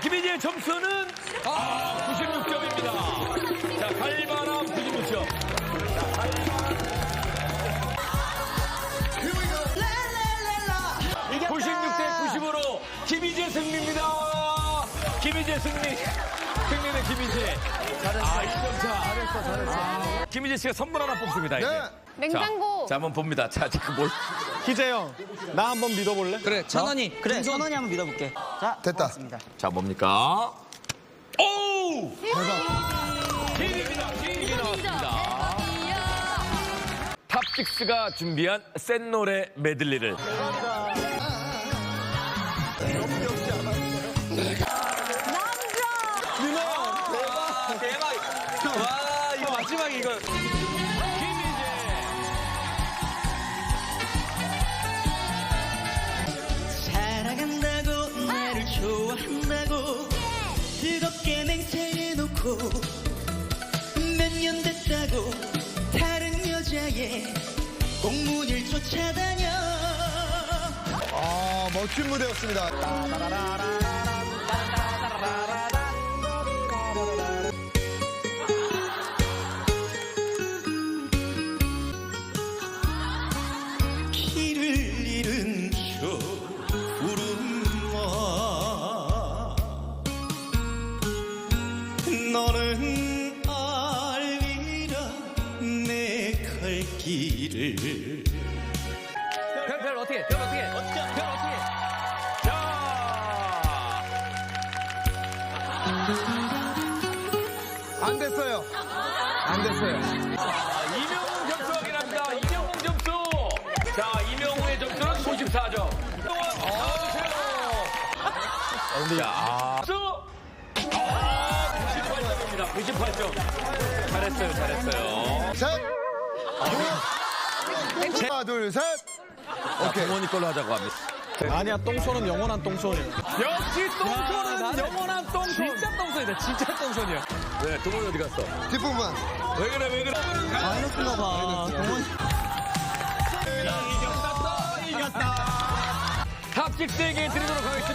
김희재 점수는 아, 96점입니다. 자, 칼바람 96점. 이겼다. 96대 90으로 김희재 승리입니다. 김희재 승리. 승리는 김희재. 잘했어. 아, 2점 차. 잘했어, 잘했어. 김희재 씨가 선물 하나 뽑습니다. 이제. 네. 냉장고. 자, 자, 한번 봅니다. 자, 지금 뭘. 희재 형, 나 한번 믿어볼래? 그래 천원이 그래 천원이 한번 믿어볼게. 자 됐다. 고맙습니다. 자, 뭡니까? 오! 대박. 기입니다. 기입이 나왔습니다. 탑식스가 준비한 센 노래 메들리를. 대박. 와 이거 마지막 이거. 뜨겁게 맹세해놓고 몇 년 됐다고 다른 여자의 공문을 쫓아다녀 아, 멋진 무대였습니다. 길을 너는 알리라 내 갈 길을 별, 별 어떻게? 별 어떻게? 별 어떻게? 자, 안 됐어요. 안 됐어요. 이명웅 점수 확인합니다. 이명웅 점수. 자, 이명웅의 점수는 94점. 나와주세요. 자, 아. 점수. 아, 98점입니다. 98점. 잘했어요, 잘했어요. 셋. 둘. 하나, 둘, 셋. 오케이. 동원이 걸로 하자고 합니다. 아니야, 똥손은 영원한 똥손이야. 역시 똥손은 영원한 똥손. 진짜 똥손이다. 진짜 똥손이야. 왜, 동원이 어디 갔어? 뒷부분. 왜 그래, 왜 그래? 마이너스인가 봐. 동원 탑식스에게 드리도록 하겠습니다.